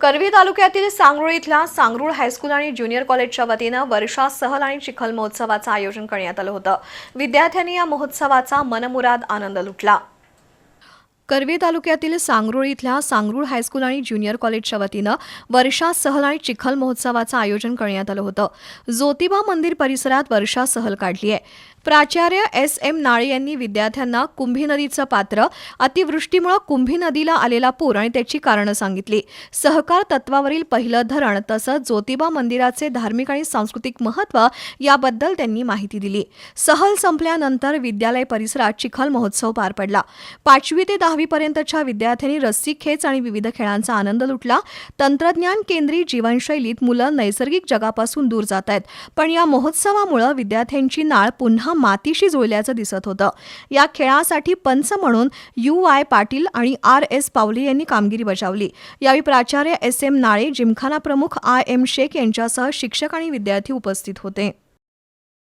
करवी तालुक्यातील सांगरूळ इथल्या सांगरूळ हायस्कूल आणि ज्युनियर कॉलेजच्या वतीनं वर्षा सहल आणि चिखल महोत्सवाचं आयोजन करण्यात आलं होतं. विद्यार्थ्यांनी या महोत्सवाचा मनमुराद आनंद लुटला. करवी तालुक्यातील सांगरूळ इथल्या सांगरूळ हायस्कूल आणि ज्युनियर कॉलेजच्या वतीनं वर्षा सहल आणि चिखल महोत्सवाचं आयोजन करण्यात आलं होतं. ज्योतिबा मंदिर परिसरात वर्षा सहल काढली आहे प्राचार्य एस एम नाळे यांनी विद्यार्थ्यांना कुंभी नदीचं पात्र अतिवृष्टीमुळे कुंभी नदीला आलेला पूर आणि त्याची कारणं सांगितली. सहकार तत्वावरील पहिलं धरण तसंच ज्योतिबा मंदिराचे धार्मिक आणि सांस्कृतिक महत्त्व याबद्दल त्यांनी माहिती दिली. सहल संपल्यानंतर विद्यालय परिसरात चिखल महोत्सव पार पडला. पाचवी ते दहावीपर्यंतच्या विद्यार्थ्यांनी रस्सी खेच आणि विविध खेळांचा आनंद लुटला. तंत्रज्ञान केंद्रीय जीवनशैलीत मुलं नैसर्गिक जगापासून दूर जात आहेत. पण या महोत्सवामुळे विद्यार्थ्यांची नाळ पुन्हा मातीशी जुळल्याचं दिसत होतं. या खेळासाठी पंच म्हणून यू आय पाटील आणि आर एस पावले यांनी कामगिरी बजावली. यावेळी प्राचार्य एस एम नाळे जिमखाना प्रमुख आय एम शेख यांच्यासह शिक्षक आणि विद्यार्थी उपस्थित होते.